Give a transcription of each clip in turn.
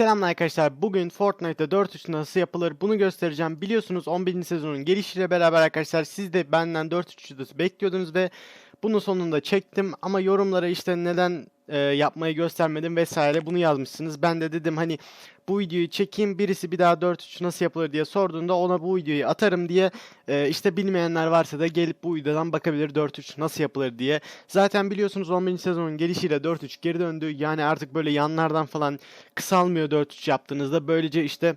Selamlar arkadaşlar. Bugün Fortnite'da 4-3 nasıl yapılır bunu göstereceğim. Biliyorsunuz 11. sezonun gelişiyle beraber arkadaşlar siz de benden 4-3 videosu bekliyordunuz ve bunun sonunda çektim. Ama yorumlara işte neden e, yapmayı göstermedim vesaire bunu yazmışsınız. Ben de dedim hani bu videoyu çekeyim birisi bir daha 4-3 nasıl yapılır diye sorduğunda ona bu videoyu atarım diye e, işte bilmeyenler varsa da gelip bu videodan bakabilir 4-3 nasıl yapılır diye. Zaten biliyorsunuz 11. sezonun gelişiyle 4-3 geri döndü. Yani artık böyle yanlardan falan kısalmıyor 4-3 yaptığınızda. Böylece işte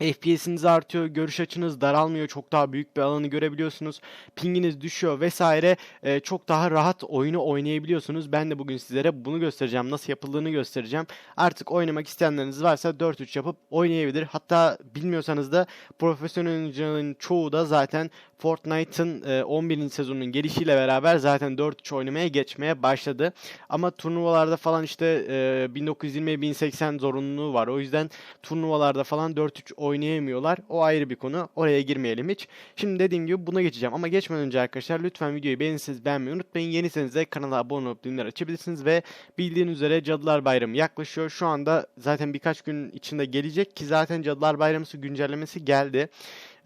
FPS'iniz artıyor, görüş açınız daralmıyor, çok daha büyük bir alanı görebiliyorsunuz, pinginiz düşüyor vesaire, e, çok daha rahat oyunu oynayabiliyorsunuz. Ben de bugün sizlere bunu göstereceğim, nasıl yapıldığını göstereceğim. Artık oynamak isteyenleriniz varsa 4-3 yapıp oynayabilir. Hatta bilmiyorsanız da profesyonel oyuncuların çoğu da zaten Fortnite'ın e, 11. sezonunun gelişiyle beraber zaten 4-3 oynamaya geçmeye başladı. Ama turnuvalarda falan işte e, 1920-1080 zorunluluğu var. O yüzden turnuvalarda falan 4-3 oynayamıyorlar. O ayrı bir konu. Oraya girmeyelim hiç. Şimdi dediğim gibi buna geçeceğim. Ama geçmeden önce arkadaşlar lütfen videoyu beğenirseniz beğenmeyi unutmayın. Yeniseniz de kanala abone olup bildirimleri açabilirsiniz ve bildiğiniz üzere Cadılar Bayramı yaklaşıyor. Şu anda zaten birkaç gün içinde gelecek ki zaten Cadılar Bayramı güncellemesi geldi.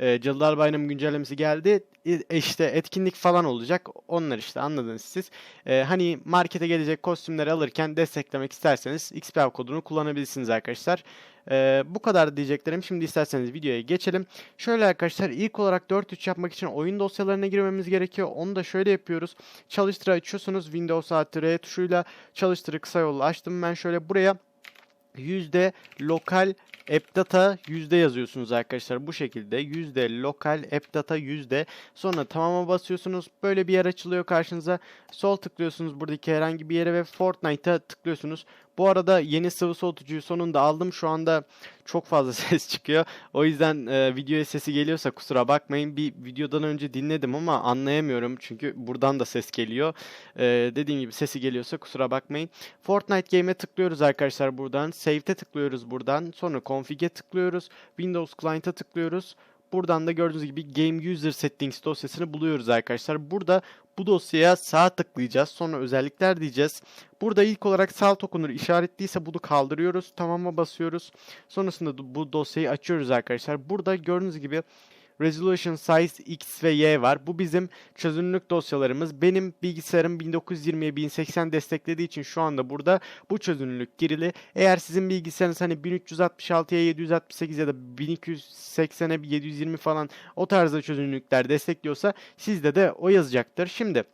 E, Cadılar Bayramı güncellemesi geldi. E, işte etkinlik falan olacak. Onlar işte anladınız siz. E, hani markete gelecek kostümleri alırken desteklemek isterseniz XP kodunu kullanabilirsiniz arkadaşlar. E, bu kadar diyeceklerim. Şimdi isterseniz videoya geçelim. Şöyle arkadaşlar ilk olarak 4.3 yapmak için oyun dosyalarına girmemiz gerekiyor. Onu da şöyle yapıyoruz. Çalıştır açıyorsunuz. Windows artı R tuşuyla çalıştırı kısa yolla açtım. Ben şöyle buraya yüzde lokal AppData yüzde yazıyorsunuz arkadaşlar. Bu şekilde yüzde lokal AppData yüzde. Sonra tamama basıyorsunuz. Böyle bir yer açılıyor karşınıza. Sol tıklıyorsunuz buradaki herhangi bir yere ve Fortnite'a tıklıyorsunuz bu arada yeni sıvı soğutucuyu sonunda aldım. Şu anda çok fazla ses çıkıyor. O yüzden e, videoya sesi geliyorsa kusura bakmayın. Bir videodan önce dinledim ama anlayamıyorum. Çünkü buradan da ses geliyor. E, dediğim gibi sesi geliyorsa kusura bakmayın. Fortnite Game'e tıklıyoruz arkadaşlar buradan. Save'te tıklıyoruz buradan. Sonra Config'e tıklıyoruz. Windows Client'a tıklıyoruz. Buradan da gördüğünüz gibi Game User Settings dosyasını buluyoruz arkadaşlar. Burada bu dosyaya sağ tıklayacağız. Sonra özellikler diyeceğiz. Burada ilk olarak sağ okunur işaretliyse bunu kaldırıyoruz. Tamama basıyoruz. Sonrasında bu dosyayı açıyoruz arkadaşlar. Burada gördüğünüz gibi Resolution Size X ve Y var. Bu bizim çözünürlük dosyalarımız. Benim bilgisayarım 1920'ye 1080 desteklediği için şu anda burada bu çözünürlük girili. Eğer sizin bilgisayarınız hani 1366'ya 768 ya da 1280'e 720 falan o tarzda çözünürlükler destekliyorsa sizde de o yazacaktır. Şimdi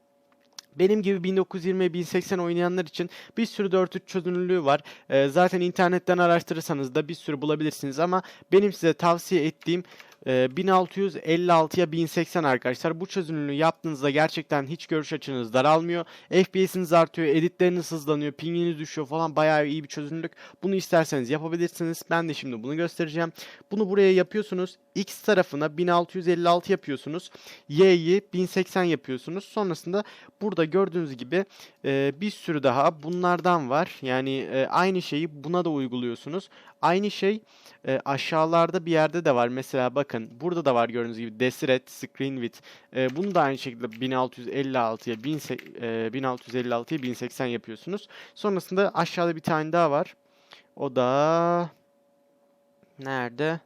benim gibi 1920 1080 oynayanlar için bir sürü 4.3 çözünürlüğü var. Ee, zaten internetten araştırırsanız da bir sürü bulabilirsiniz ama benim size tavsiye ettiğim 1656'ya ee, 1080 arkadaşlar. Bu çözünürlüğü yaptığınızda gerçekten hiç görüş açınız daralmıyor. FPS'iniz artıyor, editleriniz hızlanıyor, pinginiz düşüyor falan bayağı iyi bir çözünürlük. Bunu isterseniz yapabilirsiniz. Ben de şimdi bunu göstereceğim. Bunu buraya yapıyorsunuz. X tarafına 1656 yapıyorsunuz. Y'yi 1080 yapıyorsunuz. Sonrasında burada gördüğünüz gibi e, bir sürü daha bunlardan var. Yani e, aynı şeyi buna da uyguluyorsunuz. Aynı şey e, aşağılarda bir yerde de var. Mesela bakın burada da var gördüğünüz gibi Deseret Screen Width. E, bunu da aynı şekilde 1656'ya 1656'ya 1080 yapıyorsunuz. Sonrasında aşağıda bir tane daha var. O da nerede?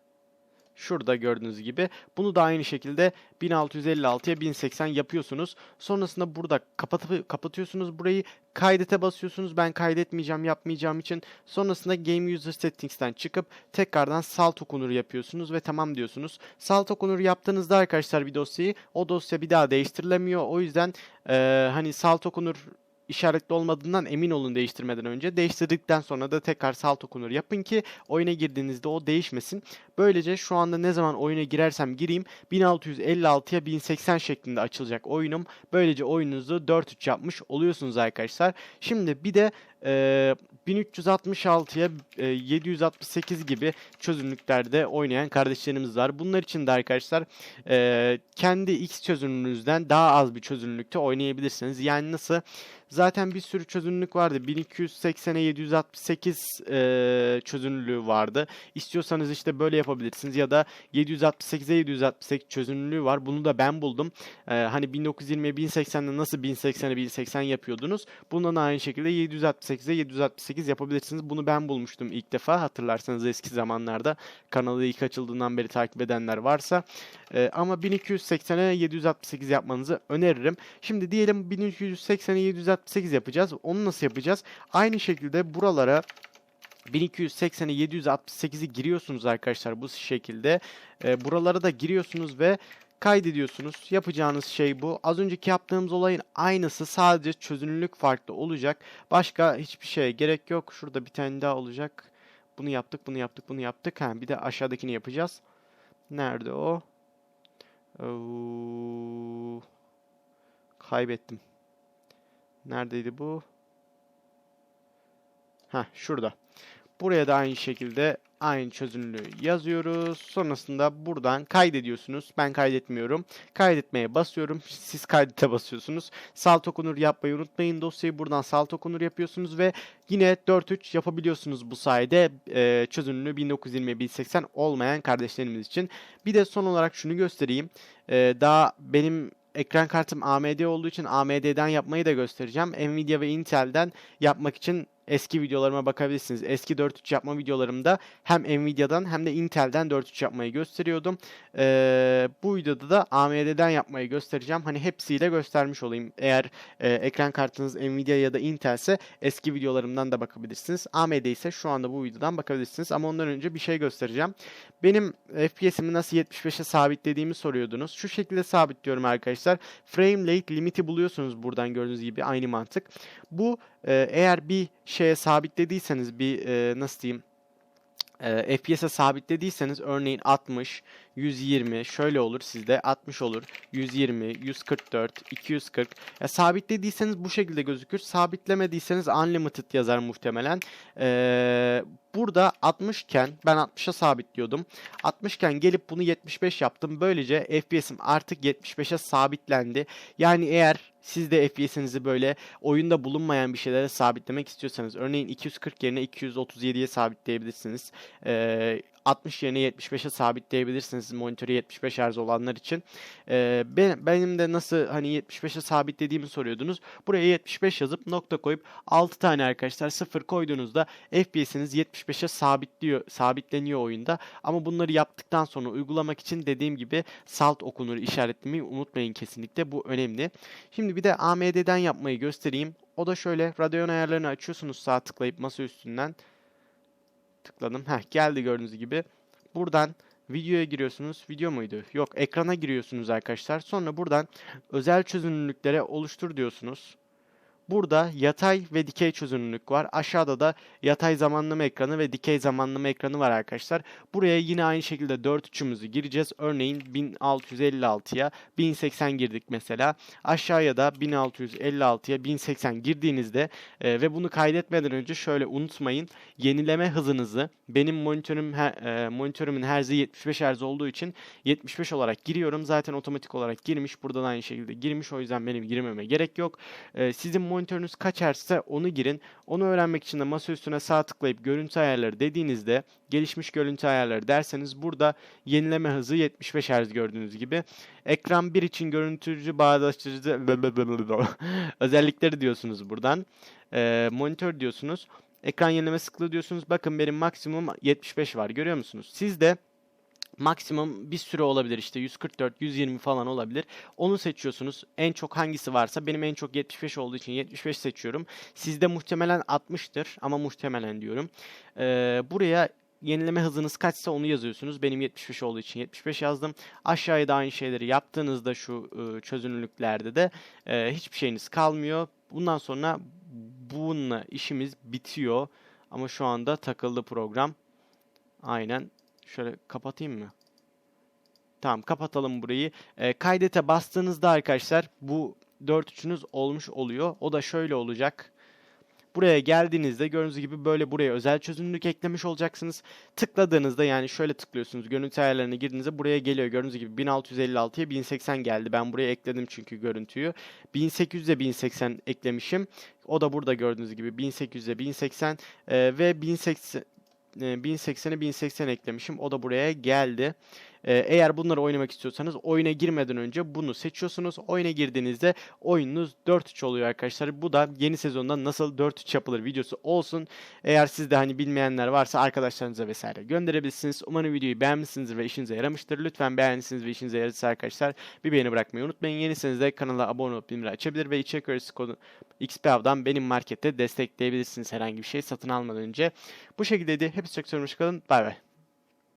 Şurada gördüğünüz gibi. Bunu da aynı şekilde 1656'ya 1080 yapıyorsunuz. Sonrasında burada kapatıp, kapatıyorsunuz burayı. Kaydete basıyorsunuz. Ben kaydetmeyeceğim yapmayacağım için. Sonrasında Game User Settings'ten çıkıp tekrardan Salt Okunur yapıyorsunuz ve tamam diyorsunuz. Salt Okunur yaptığınızda arkadaşlar bir dosyayı o dosya bir daha değiştirilemiyor. O yüzden e, hani Salt Okunur işaretli olmadığından emin olun değiştirmeden önce. Değiştirdikten sonra da tekrar salt okunur yapın ki oyuna girdiğinizde o değişmesin. Böylece şu anda ne zaman oyuna girersem gireyim 1656'ya 1080 şeklinde açılacak oyunum. Böylece oyununuzu 4-3 yapmış oluyorsunuz arkadaşlar. Şimdi bir de e, 1366'ya e, 768 gibi çözünürlüklerde oynayan kardeşlerimiz var. Bunlar için de arkadaşlar e, kendi X çözünürlüğünüzden daha az bir çözünürlükte oynayabilirsiniz. Yani nasıl? Zaten bir sürü çözünürlük vardı. 1280'e 768 e, çözünürlüğü vardı. İstiyorsanız işte böyle yapabilirsiniz ya da 768'e 768 çözünürlüğü var. Bunu da ben buldum. E, hani 1920'ye 1080'de nasıl 1080'e 1080 yapıyordunuz? Bundan aynı şekilde 768'e 768 yapabilirsiniz. Bunu ben bulmuştum ilk defa. Hatırlarsanız eski zamanlarda kanalı ilk açıldığından beri takip edenler varsa. E, ama 1280'e 768 yapmanızı öneririm. Şimdi diyelim 1280'e 768 yapacağız. Onu nasıl yapacağız? Aynı şekilde buralara 1280'e 768'i giriyorsunuz arkadaşlar bu şekilde. E, buralara da giriyorsunuz ve kaydediyorsunuz. Yapacağınız şey bu. Az önceki yaptığımız olayın aynısı sadece çözünürlük farklı olacak. Başka hiçbir şeye gerek yok. Şurada bir tane daha olacak. Bunu yaptık, bunu yaptık, bunu yaptık. Ha, bir de aşağıdakini yapacağız. Nerede o? Oo, kaybettim. Neredeydi bu? Ha, şurada. Buraya da aynı şekilde aynı çözünürlüğü yazıyoruz. Sonrasında buradan kaydediyorsunuz. Ben kaydetmiyorum. Kaydetmeye basıyorum. Siz kaydete basıyorsunuz. Salt okunur yapmayı unutmayın. Dosyayı buradan salt okunur yapıyorsunuz ve yine 4.3 yapabiliyorsunuz bu sayede e, çözünürlüğü 1920-1080 olmayan kardeşlerimiz için. Bir de son olarak şunu göstereyim. E, daha benim ekran kartım AMD olduğu için AMD'den yapmayı da göstereceğim. Nvidia ve Intel'den yapmak için eski videolarıma bakabilirsiniz. Eski 4.3 yapma videolarımda hem Nvidia'dan hem de Intel'den 4.3 yapmayı gösteriyordum. Ee, bu videoda da AMD'den yapmayı göstereceğim. Hani hepsiyle göstermiş olayım. Eğer e, ekran kartınız Nvidia ya da Intel ise eski videolarımdan da bakabilirsiniz. AMD ise şu anda bu videodan bakabilirsiniz. Ama ondan önce bir şey göstereceğim. Benim FPS'imi nasıl 75'e sabitlediğimi soruyordunuz. Şu şekilde sabitliyorum arkadaşlar. Frame rate limiti buluyorsunuz buradan gördüğünüz gibi aynı mantık. Bu e, eğer bir şeye sabitlediyseniz bir e, nasıl diyeyim e, FPS'e sabitlediyseniz örneğin 60, 120 şöyle olur sizde 60 olur 120 144 240 ya sabitlediyseniz bu şekilde gözükür sabitlemediyseniz unlimited yazar muhtemelen. Ee, burada 60 iken ben 60'a sabitliyordum. 60 iken gelip bunu 75 yaptım. Böylece FPS'im artık 75'e sabitlendi. Yani eğer siz de FPS'inizi böyle oyunda bulunmayan bir şeylere sabitlemek istiyorsanız örneğin 240 yerine 237'ye sabitleyebilirsiniz. Ee, 60 yerine 75'e sabitleyebilirsiniz monitörü 75 Hz olanlar için. Ee, ben, benim de nasıl hani 75'e sabitlediğimi soruyordunuz. Buraya 75 yazıp nokta koyup 6 tane arkadaşlar 0 koyduğunuzda FPS'iniz 75'e sabitliyor, sabitleniyor oyunda. Ama bunları yaptıktan sonra uygulamak için dediğim gibi salt okunur işaretlemeyi unutmayın kesinlikle. Bu önemli. Şimdi bir de AMD'den yapmayı göstereyim. O da şöyle Radeon ayarlarını açıyorsunuz sağ tıklayıp masa üstünden tıkladım. Heh geldi gördüğünüz gibi. Buradan videoya giriyorsunuz. Video muydu? Yok ekrana giriyorsunuz arkadaşlar. Sonra buradan özel çözünürlüklere oluştur diyorsunuz. Burada yatay ve dikey çözünürlük var. Aşağıda da yatay zamanlama ekranı ve dikey zamanlama ekranı var arkadaşlar. Buraya yine aynı şekilde 4.3'ümüzü gireceğiz. Örneğin 1656'ya 1080 girdik mesela. Aşağıya da 1656'ya 1080 girdiğinizde e, ve bunu kaydetmeden önce şöyle unutmayın. Yenileme hızınızı benim monitörüm e, monitörümün herzi 75 Hz olduğu için 75 olarak giriyorum. Zaten otomatik olarak girmiş. Buradan aynı şekilde girmiş. O yüzden benim girmeme gerek yok. E, sizin monitörünüz kaç Hz'se onu girin. Onu öğrenmek için de masa üstüne sağ tıklayıp görüntü ayarları dediğinizde gelişmiş görüntü ayarları derseniz burada yenileme hızı 75 Hz gördüğünüz gibi. Ekran 1 için görüntücü bağdaştırıcı özellikleri diyorsunuz buradan. Ee, monitör diyorsunuz. Ekran yenileme sıklığı diyorsunuz. Bakın benim maksimum 75 var. Görüyor musunuz? Siz de maksimum bir süre olabilir işte 144 120 falan olabilir. Onu seçiyorsunuz. En çok hangisi varsa benim en çok 75 olduğu için 75 seçiyorum. Sizde muhtemelen 60'tır ama muhtemelen diyorum. Ee, buraya yenileme hızınız kaçsa onu yazıyorsunuz. Benim 75 olduğu için 75 yazdım. Aşağıya da aynı şeyleri yaptığınızda şu e, çözünürlüklerde de e, hiçbir şeyiniz kalmıyor. Bundan sonra bununla işimiz bitiyor. Ama şu anda takıldı program. Aynen Şöyle kapatayım mı? Tamam kapatalım burayı. E, kaydete bastığınızda arkadaşlar bu 4.3'ünüz olmuş oluyor. O da şöyle olacak. Buraya geldiğinizde gördüğünüz gibi böyle buraya özel çözünürlük eklemiş olacaksınız. Tıkladığınızda yani şöyle tıklıyorsunuz. Görüntü ayarlarına girdiğinizde buraya geliyor. Gördüğünüz gibi 1656'ya 1080 geldi. Ben buraya ekledim çünkü görüntüyü. 1800'e 1080 eklemişim. O da burada gördüğünüz gibi 1800'e 1080 e, ve 1080 e, 1080'e 1080 eklemişim. O da buraya geldi. E, eğer bunları oynamak istiyorsanız oyuna girmeden önce bunu seçiyorsunuz. Oyuna girdiğinizde oyununuz 4-3 oluyor arkadaşlar. Bu da yeni sezonda nasıl 4-3 yapılır videosu olsun. Eğer sizde hani bilmeyenler varsa arkadaşlarınıza vesaire gönderebilirsiniz. Umarım videoyu beğenmişsinizdir ve işinize yaramıştır. Lütfen beğendiyseniz ve işinize yaradıysa arkadaşlar bir beğeni bırakmayı unutmayın. Yeniseniz de kanala abone olup bildirimleri açabilir ve içerik öğretisi kodu XPAV'dan benim markette destekleyebilirsiniz herhangi bir şey satın almadan önce. Bu şekildeydi. Hepsi çok sormuş kalın. Bay bay.